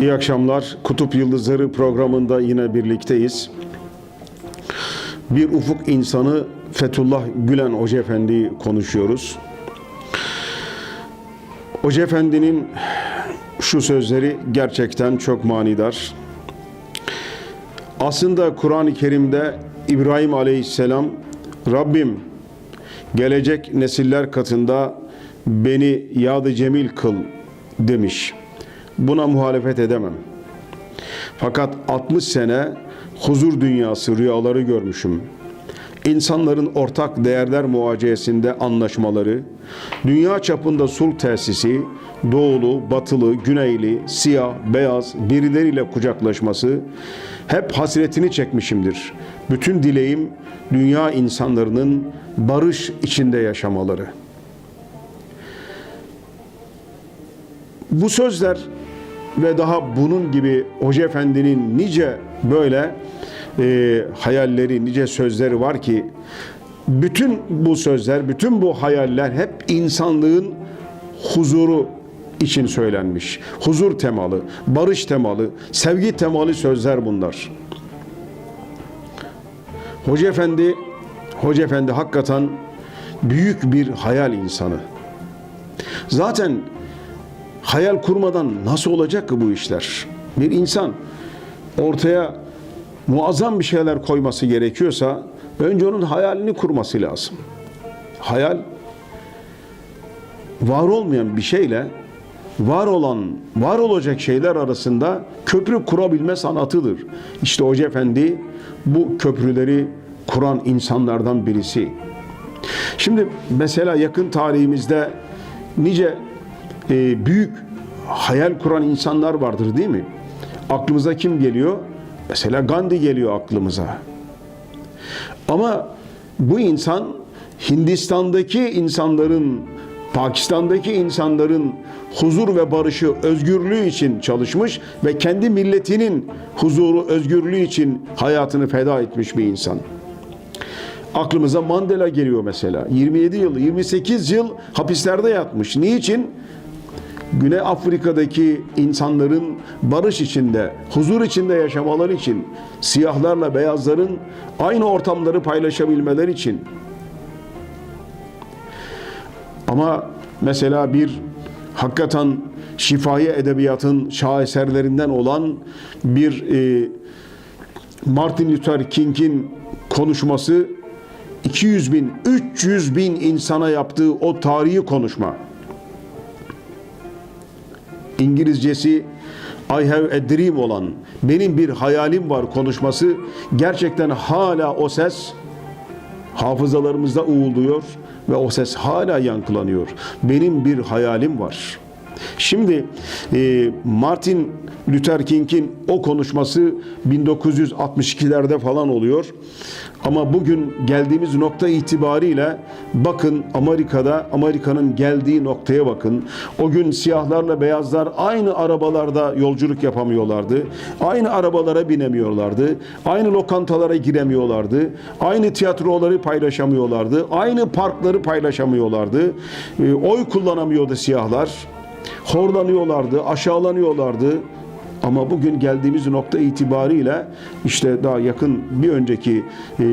İyi akşamlar. Kutup Yıldızları programında yine birlikteyiz. Bir ufuk insanı Fethullah Gülen Hoca Efendi'yi konuşuyoruz. Hoca Efendi'nin şu sözleri gerçekten çok manidar. Aslında Kur'an-ı Kerim'de İbrahim Aleyhisselam Rabbim gelecek nesiller katında beni yadı cemil kıl demiş. Buna muhalefet edemem. Fakat 60 sene huzur dünyası rüyaları görmüşüm. İnsanların ortak değerler muhaceyesinde anlaşmaları, dünya çapında sulh tesisi, doğulu, batılı, güneyli, siyah, beyaz birileriyle kucaklaşması hep hasretini çekmişimdir. Bütün dileğim dünya insanlarının barış içinde yaşamaları. Bu sözler ve daha bunun gibi Hoca Efendi'nin nice böyle e, hayalleri, nice sözleri var ki bütün bu sözler, bütün bu hayaller hep insanlığın huzuru için söylenmiş. Huzur temalı, barış temalı, sevgi temalı sözler bunlar. Hoca Efendi, Hoca Efendi hakikaten büyük bir hayal insanı. Zaten hayal kurmadan nasıl olacak ki bu işler? Bir insan ortaya muazzam bir şeyler koyması gerekiyorsa önce onun hayalini kurması lazım. Hayal var olmayan bir şeyle var olan, var olacak şeyler arasında köprü kurabilme sanatıdır. İşte Hoca Efendi bu köprüleri kuran insanlardan birisi. Şimdi mesela yakın tarihimizde nice e, büyük hayal kuran insanlar vardır değil mi? Aklımıza kim geliyor? Mesela Gandhi geliyor aklımıza. Ama bu insan Hindistan'daki insanların, Pakistan'daki insanların huzur ve barışı, özgürlüğü için çalışmış ve kendi milletinin huzuru, özgürlüğü için hayatını feda etmiş bir insan. Aklımıza Mandela geliyor mesela. 27 yıl, 28 yıl hapislerde yatmış. Niçin? Güney Afrika'daki insanların barış içinde, huzur içinde yaşamaları için, siyahlarla beyazların aynı ortamları paylaşabilmeleri için. Ama mesela bir hakikaten şifai edebiyatın şaheserlerinden olan bir e, Martin Luther King'in konuşması 200 bin, 300 bin insana yaptığı o tarihi konuşma. İngilizcesi I have a dream olan benim bir hayalim var konuşması gerçekten hala o ses hafızalarımızda uğulduyor ve o ses hala yankılanıyor. Benim bir hayalim var. Şimdi e, Martin Luther King'in o konuşması 1962'lerde falan oluyor. Ama bugün geldiğimiz nokta itibariyle bakın Amerika'da Amerika'nın geldiği noktaya bakın. O gün siyahlarla beyazlar aynı arabalarda yolculuk yapamıyorlardı. Aynı arabalara binemiyorlardı. Aynı lokantalara giremiyorlardı. Aynı tiyatroları paylaşamıyorlardı. Aynı parkları paylaşamıyorlardı. E, oy kullanamıyordu siyahlar. Horlanıyorlardı, aşağılanıyorlardı. Ama bugün geldiğimiz nokta itibariyle işte daha yakın bir önceki e,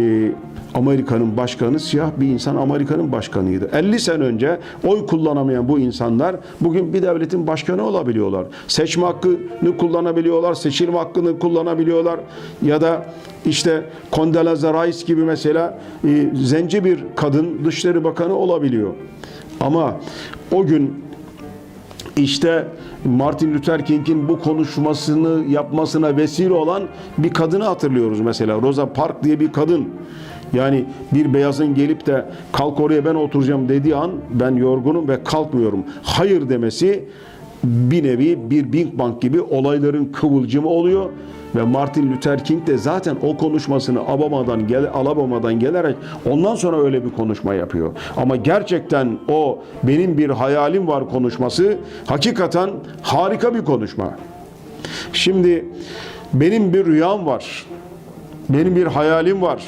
Amerika'nın başkanı siyah bir insan Amerika'nın başkanıydı. 50 sene önce oy kullanamayan bu insanlar bugün bir devletin başkanı olabiliyorlar. Seçme hakkını kullanabiliyorlar, seçilme hakkını kullanabiliyorlar ya da işte Condoleezza Rice gibi mesela e, zenci bir kadın Dışişleri Bakanı olabiliyor. Ama o gün işte Martin Luther King'in bu konuşmasını yapmasına vesile olan bir kadını hatırlıyoruz mesela. Rosa Parks diye bir kadın. Yani bir beyazın gelip de kalk oraya ben oturacağım dediği an ben yorgunum ve kalkmıyorum. Hayır demesi bir nevi bir Big Bang gibi olayların kıvılcımı oluyor ve Martin Luther King de zaten o konuşmasını Alabama'dan, gel, Alabama'dan gelerek ondan sonra öyle bir konuşma yapıyor. Ama gerçekten o benim bir hayalim var konuşması hakikaten harika bir konuşma. Şimdi benim bir rüyam var. Benim bir hayalim var.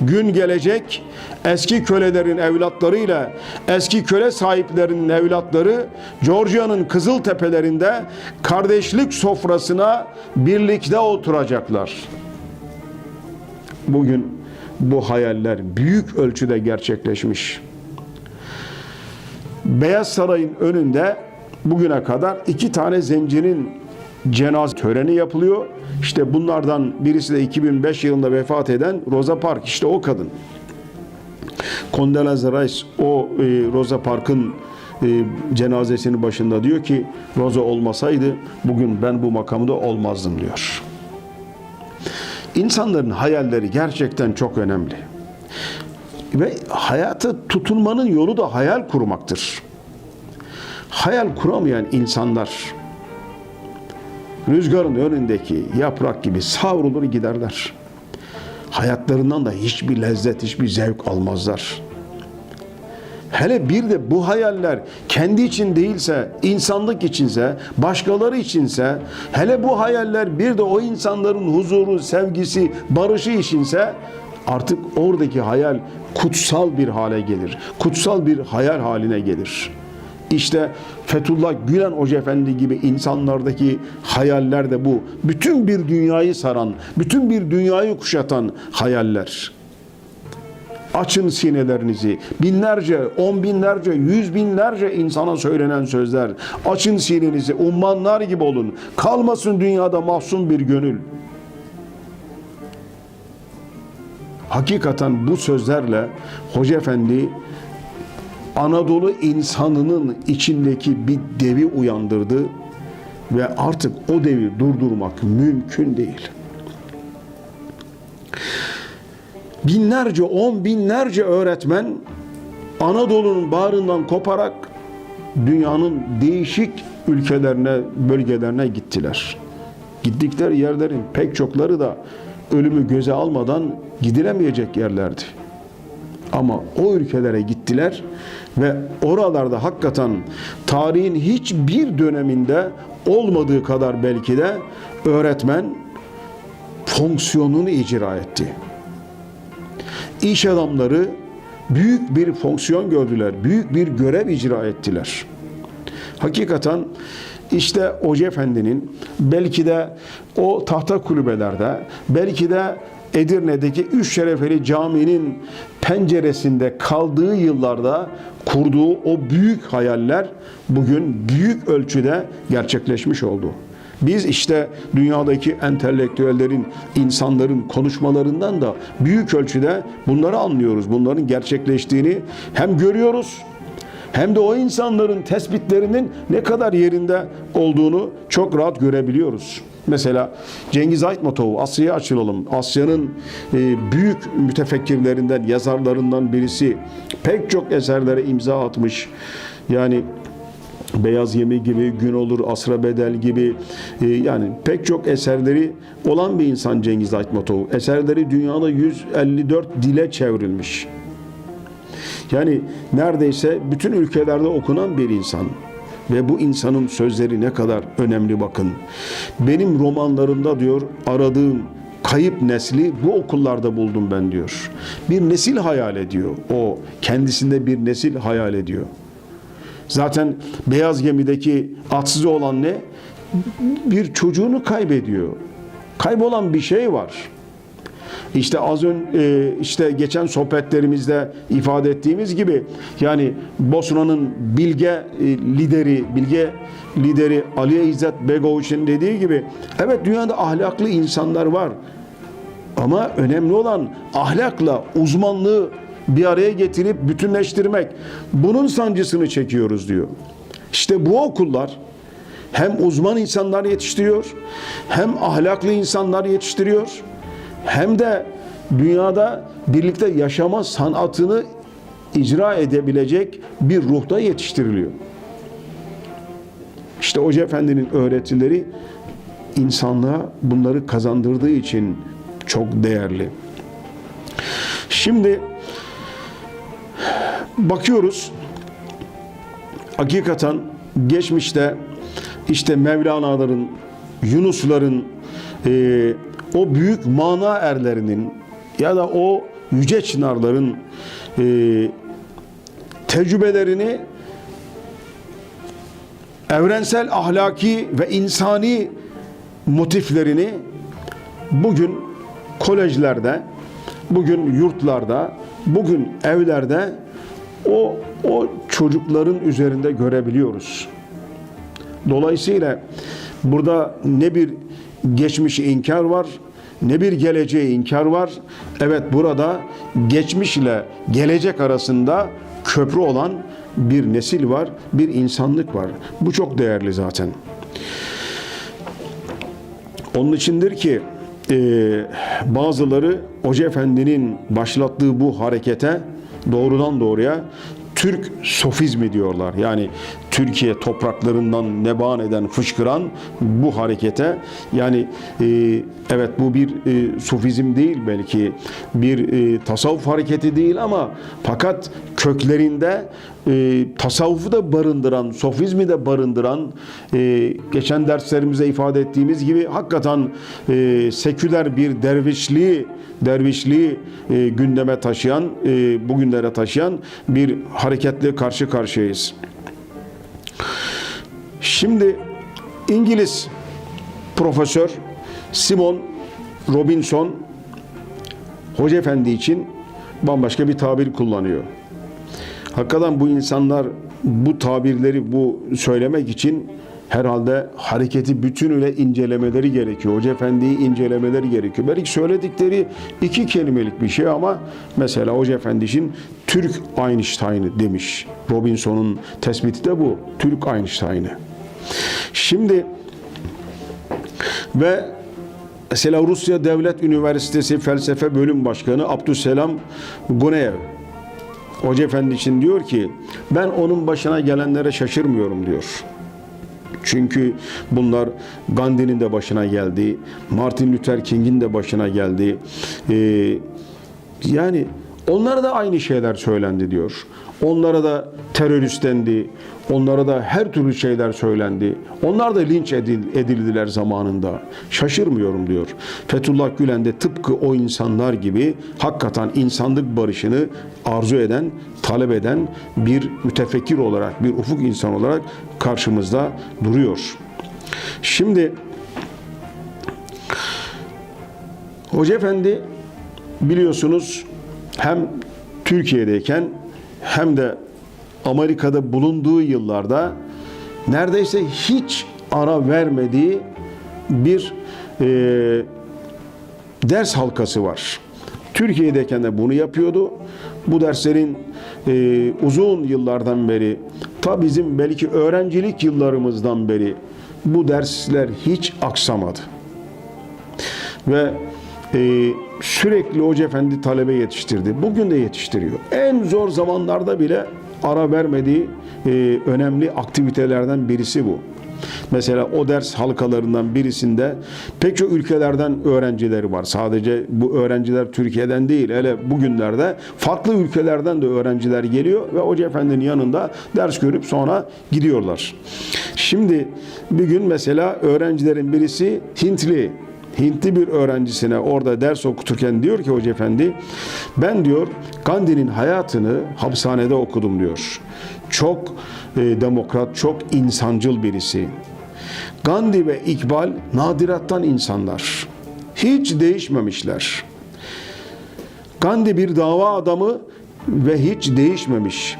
Gün gelecek eski kölelerin evlatlarıyla eski köle sahiplerinin evlatları Georgia'nın kızıl tepelerinde kardeşlik sofrasına birlikte oturacaklar. Bugün bu hayaller büyük ölçüde gerçekleşmiş. Beyaz Saray'ın önünde bugüne kadar iki tane zencinin cenaze töreni yapılıyor. İşte bunlardan birisi de 2005 yılında vefat eden Rosa Parks. İşte o kadın. Condoleezza Rice o e, Rosa Parks'ın e, cenazesinin başında diyor ki Rosa olmasaydı bugün ben bu makamda olmazdım diyor. İnsanların hayalleri gerçekten çok önemli. Ve hayata tutunmanın yolu da hayal kurmaktır. Hayal kuramayan insanlar rüzgarın önündeki yaprak gibi savrulur giderler. Hayatlarından da hiçbir lezzet, hiçbir zevk almazlar. Hele bir de bu hayaller kendi için değilse, insanlık içinse, başkaları içinse, hele bu hayaller bir de o insanların huzuru, sevgisi, barışı içinse artık oradaki hayal kutsal bir hale gelir. Kutsal bir hayal haline gelir. İşte Fethullah Gülen Hoca Efendi gibi insanlardaki hayaller de bu. Bütün bir dünyayı saran, bütün bir dünyayı kuşatan hayaller. Açın sinelerinizi. Binlerce, on binlerce, yüz binlerce insana söylenen sözler. Açın sinenizi, ummanlar gibi olun. Kalmasın dünyada mahzun bir gönül. Hakikaten bu sözlerle Hoca Efendi Anadolu insanının içindeki bir devi uyandırdı ve artık o devi durdurmak mümkün değil. Binlerce, on binlerce öğretmen Anadolu'nun bağrından koparak dünyanın değişik ülkelerine, bölgelerine gittiler. Gittikleri yerlerin pek çokları da ölümü göze almadan gidilemeyecek yerlerdi. Ama o ülkelere gittiler ve oralarda hakikaten tarihin hiçbir döneminde olmadığı kadar belki de öğretmen fonksiyonunu icra etti. İş adamları büyük bir fonksiyon gördüler, büyük bir görev icra ettiler. Hakikaten işte Hoca Efendi'nin belki de o tahta kulübelerde, belki de Edirne'deki Üç Şerefeli Camii'nin penceresinde kaldığı yıllarda kurduğu o büyük hayaller bugün büyük ölçüde gerçekleşmiş oldu. Biz işte dünyadaki entelektüellerin, insanların konuşmalarından da büyük ölçüde bunları anlıyoruz. Bunların gerçekleştiğini hem görüyoruz hem de o insanların tespitlerinin ne kadar yerinde olduğunu çok rahat görebiliyoruz. Mesela Cengiz Aytmatov, Asya'ya açılalım. Asya'nın e, büyük mütefekkirlerinden, yazarlarından birisi. Pek çok eserlere imza atmış. Yani Beyaz Yemi gibi, Gün Olur, Asra Bedel gibi e, yani pek çok eserleri olan bir insan Cengiz Aytmatov. Eserleri dünyada 154 dile çevrilmiş. Yani neredeyse bütün ülkelerde okunan bir insan. Ve bu insanın sözleri ne kadar önemli bakın. Benim romanlarımda diyor aradığım kayıp nesli bu okullarda buldum ben diyor. Bir nesil hayal ediyor. O kendisinde bir nesil hayal ediyor. Zaten beyaz gemideki atsız olan ne? Bir çocuğunu kaybediyor. Kaybolan bir şey var. İşte az ön e, işte geçen sohbetlerimizde ifade ettiğimiz gibi yani Bosna'nın bilge e, lideri, bilge lideri Ali İzzet Begoviç'in dediği gibi evet dünyada ahlaklı insanlar var. Ama önemli olan ahlakla uzmanlığı bir araya getirip bütünleştirmek. Bunun sancısını çekiyoruz diyor. İşte bu okullar hem uzman insanlar yetiştiriyor, hem ahlaklı insanlar yetiştiriyor, hem de dünyada birlikte yaşama sanatını icra edebilecek bir ruhta yetiştiriliyor. İşte Hoca Efendi'nin öğretileri insanlığa bunları kazandırdığı için çok değerli. Şimdi bakıyoruz hakikaten geçmişte işte Mevlana'ların, Yunusların, e, o büyük mana erlerinin ya da o yüce çınarların e, tecrübelerini evrensel ahlaki ve insani motiflerini bugün kolejlerde, bugün yurtlarda, bugün evlerde o o çocukların üzerinde görebiliyoruz. Dolayısıyla burada ne bir geçmişi inkar var, ne bir geleceği inkar var. Evet burada geçmiş ile gelecek arasında köprü olan bir nesil var, bir insanlık var. Bu çok değerli zaten. Onun içindir ki e, bazıları Hoca Efendi'nin başlattığı bu harekete doğrudan doğruya Türk sofizmi diyorlar. Yani Türkiye topraklarından neban eden, fışkıran bu harekete yani e, evet bu bir e, sufizm değil belki bir e, tasavvuf hareketi değil ama fakat köklerinde e, tasavvufu da barındıran, sofizmi de barındıran e, geçen derslerimize ifade ettiğimiz gibi hakikaten e, seküler bir dervişliği dervişliği e, gündeme taşıyan, e, bugünlere taşıyan bir hareketle karşı karşıyayız. Şimdi İngiliz profesör Simon Robinson Hoca Efendi için bambaşka bir tabir kullanıyor. Hakikaten bu insanlar bu tabirleri bu söylemek için herhalde hareketi bütünüyle incelemeleri gerekiyor. Hoca Efendi'yi incelemeleri gerekiyor. Belki söyledikleri iki kelimelik bir şey ama mesela Hoca Efendi için Türk Einstein'ı demiş. Robinson'un tespiti de bu. Türk Einstein'ı. Şimdi ve mesela Rusya Devlet Üniversitesi Felsefe Bölüm Başkanı Abdüsselam Guneyev Hoca Efendi için diyor ki ben onun başına gelenlere şaşırmıyorum diyor. Çünkü bunlar Gandhi'nin de başına geldi, Martin Luther King'in de başına geldi. Ee, yani onlara da aynı şeyler söylendi diyor. Onlara da terörist dendi, onlara da her türlü şeyler söylendi. Onlar da linç edil- edildiler zamanında. Şaşırmıyorum diyor. Fethullah Gülen de tıpkı o insanlar gibi hakikaten insanlık barışını arzu eden, talep eden bir mütefekkir olarak, bir ufuk insan olarak karşımızda duruyor. Şimdi Hoca Efendi biliyorsunuz hem Türkiye'deyken hem de Amerika'da bulunduğu yıllarda neredeyse hiç ara vermediği bir e, ders halkası var. Türkiye'deyken de bunu yapıyordu. Bu derslerin e, uzun yıllardan beri, ta bizim belki öğrencilik yıllarımızdan beri bu dersler hiç aksamadı. Ve e, sürekli Hoca Efendi talebe yetiştirdi. Bugün de yetiştiriyor. En zor zamanlarda bile ara vermediği e, önemli aktivitelerden birisi bu. Mesela o ders halkalarından birisinde pek çok ülkelerden öğrencileri var. Sadece bu öğrenciler Türkiye'den değil. Hele bugünlerde farklı ülkelerden de öğrenciler geliyor ve Hoca Efendi'nin yanında ders görüp sonra gidiyorlar. Şimdi bir gün mesela öğrencilerin birisi Hintli. Hintli bir öğrencisine orada ders okuturken diyor ki Hoca Efendi ben diyor Gandhi'nin hayatını hapishanede okudum diyor. Çok e, demokrat, çok insancıl birisi. Gandhi ve İkbal nadirattan insanlar. Hiç değişmemişler. Gandhi bir dava adamı ve hiç değişmemiş.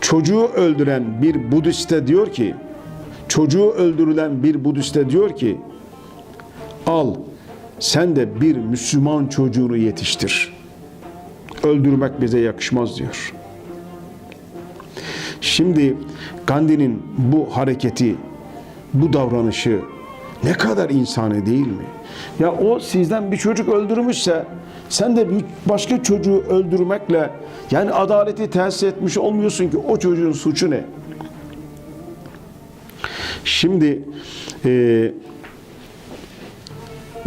Çocuğu öldüren bir Budiste diyor ki, çocuğu öldürülen bir Budiste diyor ki, al sen de bir Müslüman çocuğunu yetiştir. Öldürmek bize yakışmaz diyor. Şimdi Gandhi'nin bu hareketi, bu davranışı ne kadar insani değil mi? Ya o sizden bir çocuk öldürmüşse sen de bir başka çocuğu öldürmekle yani adaleti tesis etmiş olmuyorsun ki o çocuğun suçu ne? Şimdi e,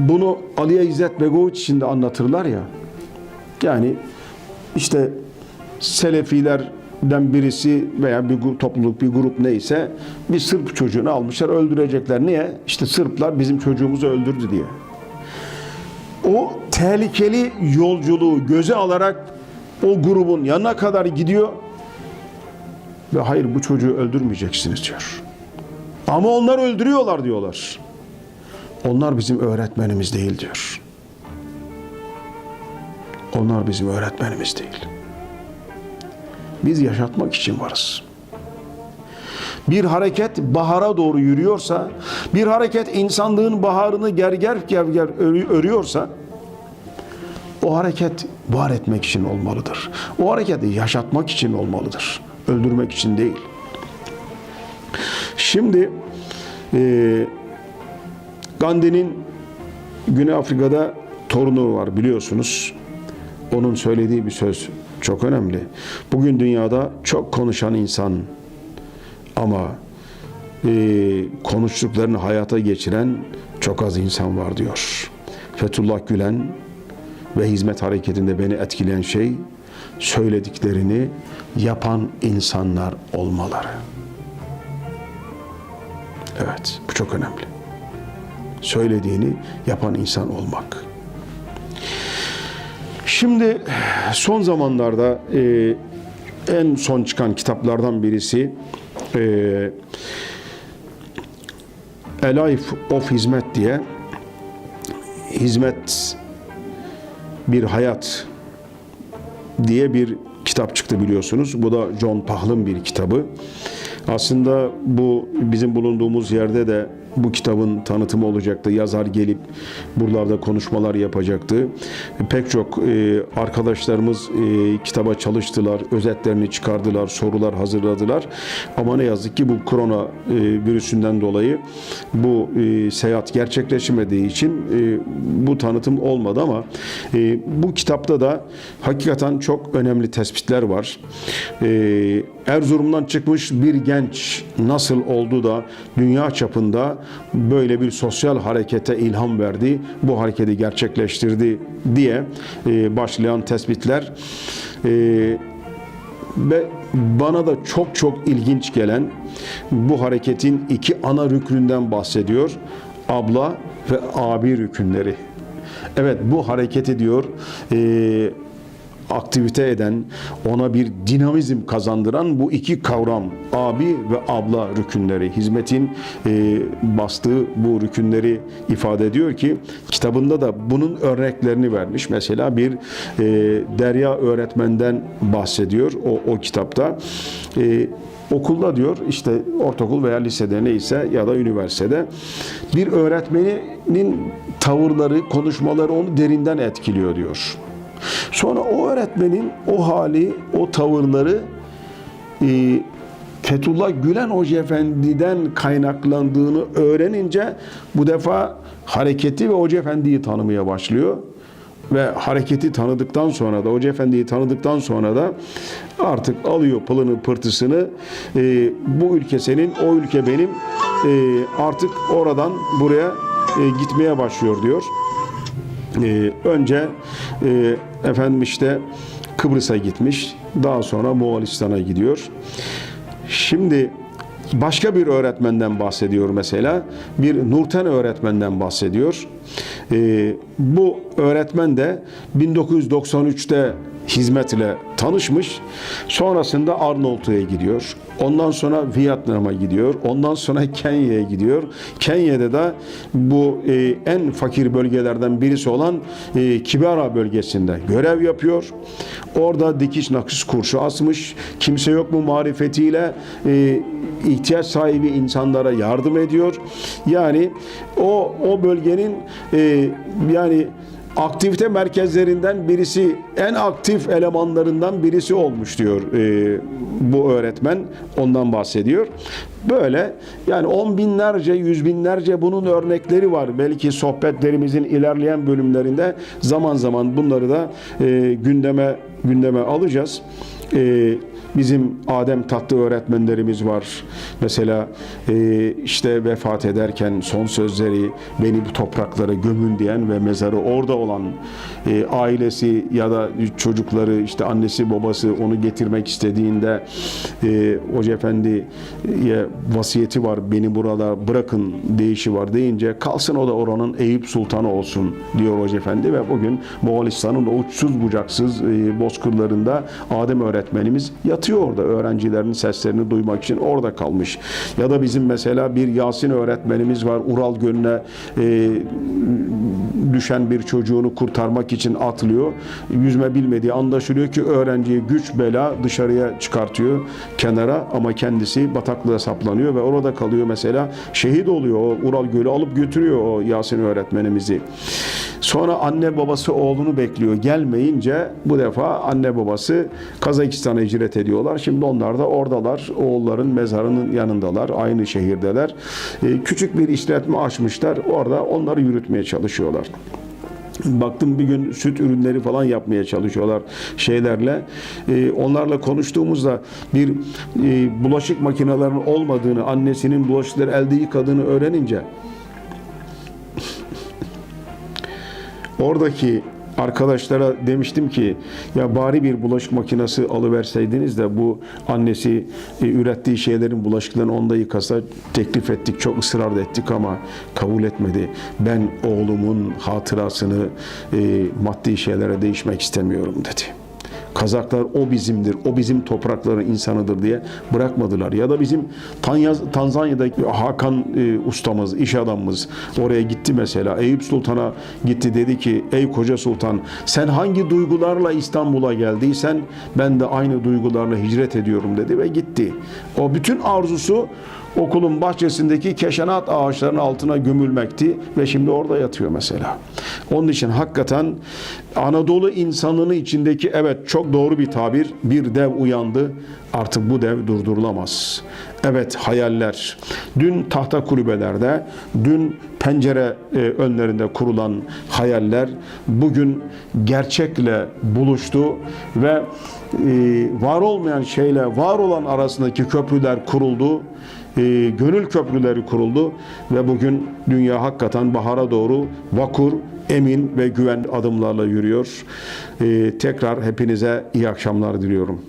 bunu Aliye İzzet Begoviç için de anlatırlar ya. Yani işte Selefilerden birisi veya bir topluluk, bir grup neyse bir Sırp çocuğunu almışlar öldürecekler. Niye? İşte Sırplar bizim çocuğumuzu öldürdü diye. o tehlikeli yolculuğu göze alarak o grubun yanına kadar gidiyor ve hayır bu çocuğu öldürmeyeceksiniz diyor. Ama onlar öldürüyorlar diyorlar. Onlar bizim öğretmenimiz değil diyor. Onlar bizim öğretmenimiz değil. Biz yaşatmak için varız. Bir hareket bahara doğru yürüyorsa, bir hareket insanlığın baharını gerger gerger örü- örüyorsa, o hareket var etmek için olmalıdır. O hareketi yaşatmak için olmalıdır. Öldürmek için değil. Şimdi e, Gandhi'nin Güney Afrika'da torunu var biliyorsunuz. Onun söylediği bir söz çok önemli. Bugün dünyada çok konuşan insan ama e, konuştuklarını hayata geçiren çok az insan var diyor. Fethullah Gülen ve hizmet hareketinde beni etkileyen şey söylediklerini yapan insanlar olmaları. Evet, bu çok önemli. Söylediğini yapan insan olmak. Şimdi son zamanlarda e, en son çıkan kitaplardan birisi e, A Life of Hizmet diye hizmet bir hayat diye bir kitap çıktı biliyorsunuz. Bu da John Pahl'ın bir kitabı. Aslında bu bizim bulunduğumuz yerde de bu kitabın tanıtımı olacaktı. Yazar gelip buralarda konuşmalar yapacaktı. Pek çok e, arkadaşlarımız e, kitaba çalıştılar, özetlerini çıkardılar, sorular hazırladılar. Ama ne yazık ki bu korona e, virüsünden dolayı bu e, seyahat gerçekleşmediği için e, bu tanıtım olmadı ama e, bu kitapta da hakikaten çok önemli tespitler var. E, Erzurum'dan çıkmış bir genç nasıl oldu da dünya çapında böyle bir sosyal harekete ilham verdi, bu hareketi gerçekleştirdi diye e, başlayan tespitler e, ve bana da çok çok ilginç gelen bu hareketin iki ana rüknünden bahsediyor. Abla ve abi rükünleri. Evet bu hareketi diyor e, aktivite eden, ona bir dinamizm kazandıran bu iki kavram abi ve abla rükünleri, hizmetin e, bastığı bu rükünleri ifade ediyor ki kitabında da bunun örneklerini vermiş. Mesela bir e, Derya öğretmenden bahsediyor o, o kitapta. E, okulda diyor işte ortaokul veya lisede neyse ya da üniversitede bir öğretmeninin tavırları, konuşmaları onu derinden etkiliyor diyor. Sonra o öğretmenin o hali, o tavırları e, Fethullah Gülen Hoca Efendi'den kaynaklandığını öğrenince bu defa hareketi ve Hoca Efendi'yi tanımaya başlıyor. Ve hareketi tanıdıktan sonra da Hoca Efendi'yi tanıdıktan sonra da artık alıyor pılını pırtısını e, bu ülke senin o ülke benim e, artık oradan buraya e, gitmeye başlıyor diyor. Ee, önce e, efendim işte Kıbrıs'a gitmiş. Daha sonra Moğolistan'a gidiyor. Şimdi başka bir öğretmenden bahsediyor mesela. Bir Nurten öğretmenden bahsediyor. Ee, bu öğretmen de 1993'te hizmetle tanışmış. Sonrasında Arnavutluğa gidiyor. Ondan sonra Vietnam'a gidiyor. Ondan sonra Kenya'ya gidiyor. Kenya'da da bu e, en fakir bölgelerden birisi olan e, Kibera bölgesinde görev yapıyor. Orada dikiş nakış kurşu asmış. Kimse yok mu marifetiyle e, ihtiyaç sahibi insanlara yardım ediyor. Yani o o bölgenin e, yani aktivite merkezlerinden birisi, en aktif elemanlarından birisi olmuş diyor e, bu öğretmen. Ondan bahsediyor. Böyle yani on binlerce, yüz binlerce bunun örnekleri var. Belki sohbetlerimizin ilerleyen bölümlerinde zaman zaman bunları da e, gündeme gündeme alacağız. E, Bizim Adem tatlı öğretmenlerimiz var. Mesela e, işte vefat ederken son sözleri beni bu topraklara gömün diyen ve mezarı orada olan e, ailesi ya da çocukları işte annesi babası onu getirmek istediğinde e, Hoca Efendi'ye vasiyeti var beni burada bırakın deyişi var deyince kalsın o da oranın Eyüp Sultanı olsun diyor Hoca Efendi ve bugün Moğolistan'ın uçsuz bucaksız e, bozkırlarında Adem öğretmenimiz yatıyor orada öğrencilerin seslerini duymak için orada kalmış. Ya da bizim mesela bir Yasin öğretmenimiz var Ural Gölü'ne e, düşen bir çocuğunu kurtarmak için atlıyor. Yüzme bilmediği anlaşılıyor ki öğrenciyi güç bela dışarıya çıkartıyor kenara ama kendisi bataklığa saplanıyor ve orada kalıyor mesela. Şehit oluyor o Ural Gölü alıp götürüyor o Yasin öğretmenimizi. Sonra anne babası oğlunu bekliyor. Gelmeyince bu defa anne babası Kazakistan'a hicret ediyorlar. Şimdi onlar da oradalar. Oğulların mezarının yanındalar. Aynı şehirdeler. Ee, Küçük bir işletme açmışlar. Orada onları yürütmeye çalışıyorlar. Baktım bir gün süt ürünleri falan yapmaya çalışıyorlar şeylerle. Ee, onlarla konuştuğumuzda bir e, bulaşık makinelerinin olmadığını, annesinin bulaşıkları elde yıkadığını öğrenince oradaki arkadaşlara demiştim ki ya bari bir bulaşık makinesi alıverseydiniz de bu annesi e, ürettiği şeylerin bulaşıklarını onda yıkasa teklif ettik çok ısrar da ettik ama kabul etmedi. Ben oğlumun hatırasını e, maddi şeylere değişmek istemiyorum dedi. Kazaklar o bizimdir, o bizim toprakların insanıdır diye bırakmadılar. Ya da bizim Tanya- Tanzanya'daki Hakan e, ustamız, iş adamımız oraya gitti mesela. Eyüp Sultan'a gitti dedi ki ey koca sultan sen hangi duygularla İstanbul'a geldiysen ben de aynı duygularla hicret ediyorum dedi ve gitti. O bütün arzusu okulun bahçesindeki keşanat ağaçlarının altına gömülmekti ve şimdi orada yatıyor mesela. Onun için hakikaten Anadolu insanının içindeki evet çok doğru bir tabir bir dev uyandı artık bu dev durdurulamaz. Evet hayaller dün tahta kulübelerde dün pencere e, önlerinde kurulan hayaller bugün gerçekle buluştu ve e, var olmayan şeyle var olan arasındaki köprüler kuruldu e, gönül köprüleri kuruldu ve bugün dünya hakikaten bahara doğru vakur, emin ve güven adımlarla yürüyor. E, tekrar hepinize iyi akşamlar diliyorum.